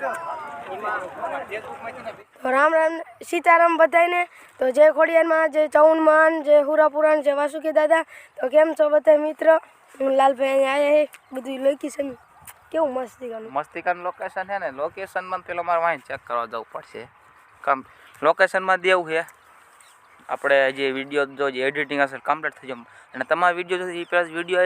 તો રામ રામ સીતારામ બધાને તો જય ખોડિયારમાં જય ચૌનમાન જય હુરાપુરાણ જય વાસુકી દાદા. તો કેમ છો બધા મિત્ર? હું લાલભાઈ અહીંયા આવ્યા છે બધું લોકેશન કેવું મસ્ત ગાનું મસ્તિકાનું લોકેશન છે ને લોકેશનમાં પેલો મારે વાંચ ચેક કરવા જવું પડશે. કમ લોકેશનમાં દેવું છે. આપણે જે વીડિયો જો જે એડિટિંગ હશે કમ્પ્લીટ થઈ જાય અને તમારા વીડિયો જો એ પ્લસ વીડિયો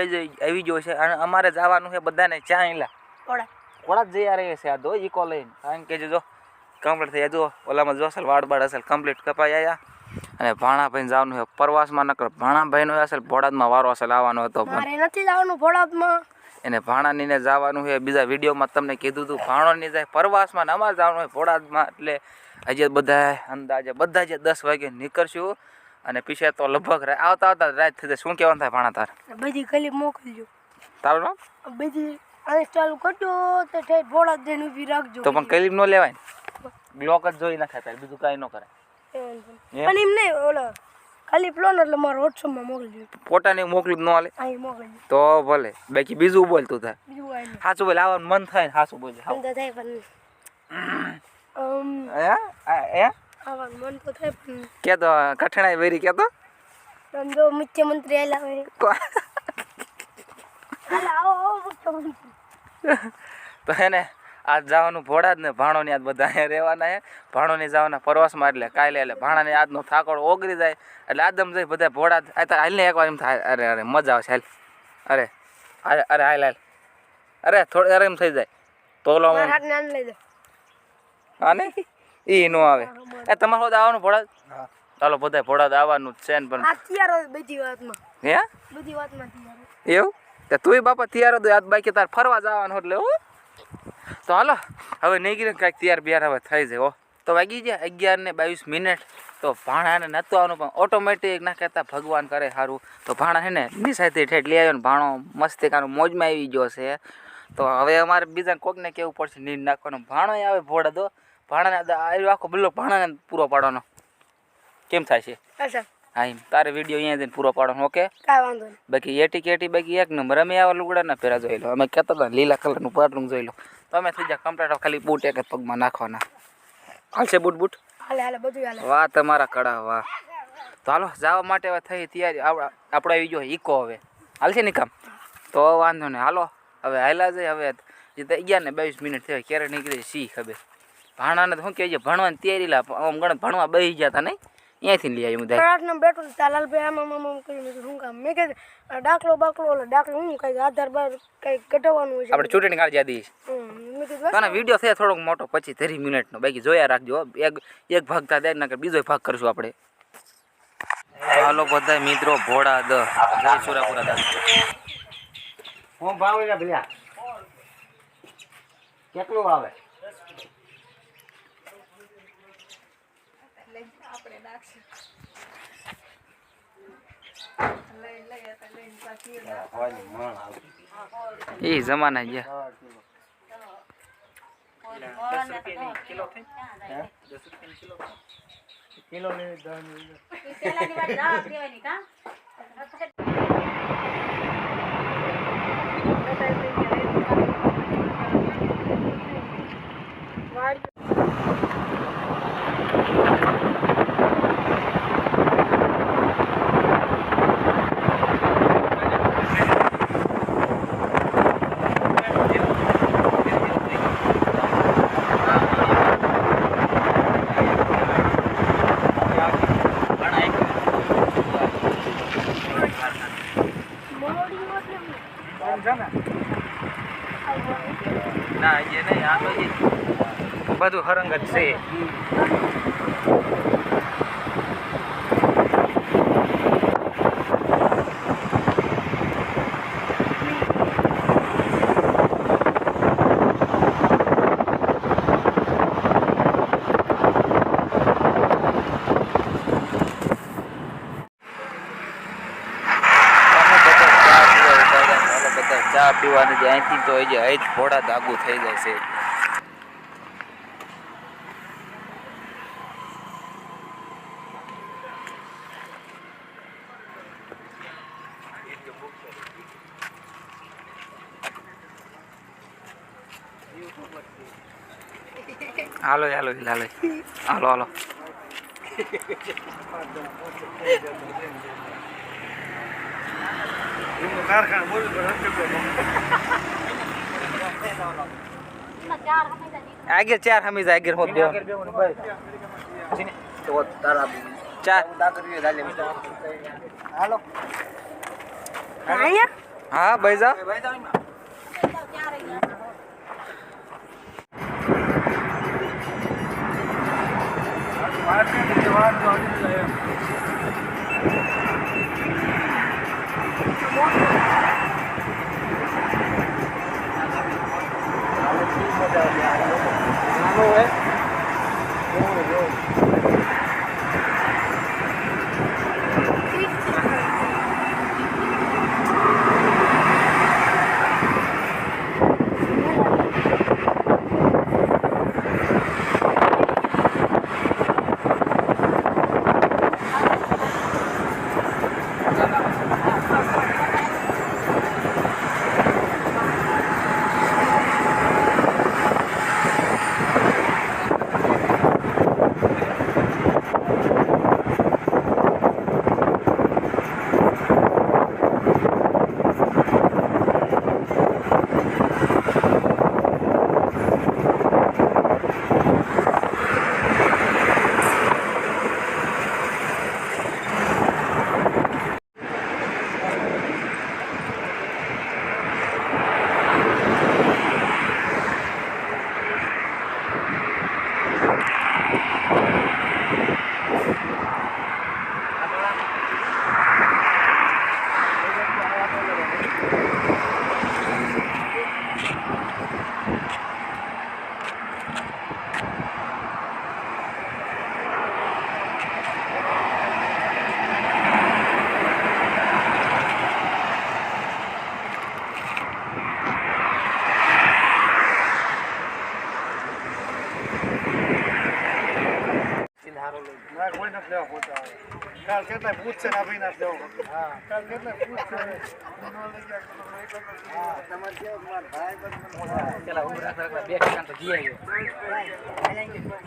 આવી ગયો છે. અને અમારે જવાનું છે બધાને ચાંયલા. ઓડા થોડા જ જઈ રહે છે આ દો ઈકો લઈને. કારણ કે જો કમ્પ્લીટ થઈ જો ઓલામાં જો અસલ વાડ બાડ અસલ કમ્પ્લીટ કપાઈ આવ્યા અને ભાણાભાઈ જવાનું છે પ્રવાસમાં નકર ભાણાભાઈનો અસલ ભોળાદમાં વારો અસલ આવવાનો હતો પણ. નથી જવાનું ભોળાદમાં એને ભાણાનીને જવાનું છે બીજા વિડીયોમાં તમને કીધું હતું ભાણોની જાય પ્રવાસમાં નવા અમારે જવાનું હોય ભોળાદમાં એટલે આજે બધા અંદાજે બધા જે દસ વાગે નીકળશું અને પીછે તો લગભગ આવતા આવતા રાત થઈ જાય. શું કહેવાનું થાય ભાણા તાર? બધી ગલી મોકલજો. તારું નામ? બધી અનઇન્સ્ટોલ કરજો તો ઠેઠ ભોળા જઈને ઊભી રાખજો. તો પણ ક્લિપ ન લેવાય બ્લોક જ જોઈ નાખાય તાર બીજું કાંઈ ન કરે પણ એમ નહીં ઓલો ખાલી પ્લોન એટલે મારો વોટ્સઅપમાં મોકલજો. પોતાને મોકલું ન હાલે? અહીં મોકલજો. તો ભલે. બાકી બીજું બોલ તું થાય બીજું સાચું બોલે આવવાનું મન થાય ને સાચું બોલે મન તો થાય પણ અમ, હે? આવવાનું મન તો થાય પણ કે તો કઠણાઈ વેરી કે તો? જો મુખ્યમંત્રી આવેલા હોય. આવો. તો એને આજ જવાનું ભોળા જ ને ભાણોની આજ બધા અહીંયા રહેવાના છે ભાણોની જવાના પ્રવાસમાં એટલે કાલે એટલે ભાણાની આજનો થાકોડ ઓગળી જાય. એટલે આદમ જઈ બધા ભોળા જ આ તાર હાલને એકવાર એમ થાય અરે અરે મજા આવશે હાલ. અરે અરે અરે હાલ હાલ. અરે થોડી અરે એમ થઈ જાય. તો ઓલો મારા આને લઈ દો. આને ઈ નો આવે. એ તમારે બધા આવવાનું ભોળા જ? ચાલો બધા ભોળા આવવાનું જ છે ને પણ બધી વાતમાં. હે? બધી વાતમાં એવું? તે તુંય બાપા તૈયાર હતો આજ બાકી તાર ફરવા જવાનું એટલે, હું. તો હાલો, હવે નીકળીને કાંઈક તૈયાર બિયાર હવે થઈ જાય તો વાગી ગયા અગિયાર ને બાવીસ મિનિટ, તો ભાણાને નહોતું આવવાનું, પણ ઓટોમેટિક ના કહેતા ભગવાન કરે સારું તો ભાણા છે ને નિશાથી ઠેઠ લઈ આવ્યો ને ભાણો મસ્તિકાનો મોજમાં આવી ગયો છે. તો હવે અમારે બીજા કોકને કેવું પડશે, નીંદ નાખવાનો. ભાણો આવે ભોળા દો ભાણાને આખો બલ્લો ભાણાને પૂરો પાડવાનો. કેમ થાય છે? અચ્છા હા એમ. તારે વીડિયો અહીંયા જઈને પૂરો પાડવાનો ઓકે કાંઈ વાંધો નહીં. બાકી એટી કેટી બાકી એક નંબર. અમે આવા લુગડા ના પહેરા જોઈ લો. અમે કહેતા હતા લીલા કલરનું પાટલું જોઈ લો. તો અમે થઈ જાય કમ્પ્લેટ ખાલી બૂટ એક જ પગમાં નાખવાના. હાલશે બૂટ બૂટ હાલે હાલે બધું હાલે. વાહ તમારા કડા વાહ. તો હાલો જવા માટે હવે થઈ તૈયારી. આપણા આવી ગયો ઈકો હવે. હાલશે ને કામ? તો વાંધો નહીં. હાલો હવે હાલા જાય. હવે જે તો ને બાવીસ મિનિટ થયો. ક્યારે નીકળી સી ખબર? ભાણાને તો શું કહેજે ભણવાની તૈયારી લા. આમ ગણ ભણવા બહી ગયા હતા નહીં? અહીંયાથી લઈ આવી બધા રાતના બેઠો તો તાલાલભાઈ આમ આમ આમ આમ કરીને શું કામ મેં કીધું આ દાખલો બાકલો ઓલો દાખલો હું કંઈક આધાર બાર કંઈક કઢાવવાનું હોય છે આપણે ચૂંટણી કાઢી યાદી હમ, મેં કીધું તને વીડિયો થયા થોડોક મોટો પછી ત્રીસ મિનિટનો બાકી જોયા રાખજો હો. એક એક ભાગ થાય દે નકર બીજો ભાગ કરશું આપણે હાલો બધા મિત્રો ભોળા દ જય સુરાપુરા દાસ હું ભાવ લે ભલ્યા? કેટલું આવે? એ જમાના ગયા. કિલો. ને બધું હરંગત છે અમે બધા ચા પીવા ઊભા રહ્યા. હાલો બધા છે અહીંથી તો એ જે અહીં ભોળા દાગુ થઈ જાય છે. હાલો હાલો હાલો. હાલો હાલો. આગળ ચાર હમી જાય આગળ હોત દેવાનું ચાર અહીંયા હા ભાઈ જા Hohe.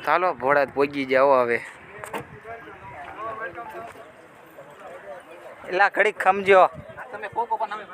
ચાલો ભોળા પોગી જાઓ હવે. એલા ઘડીક ખમજો. તમે કોકો પણ અમે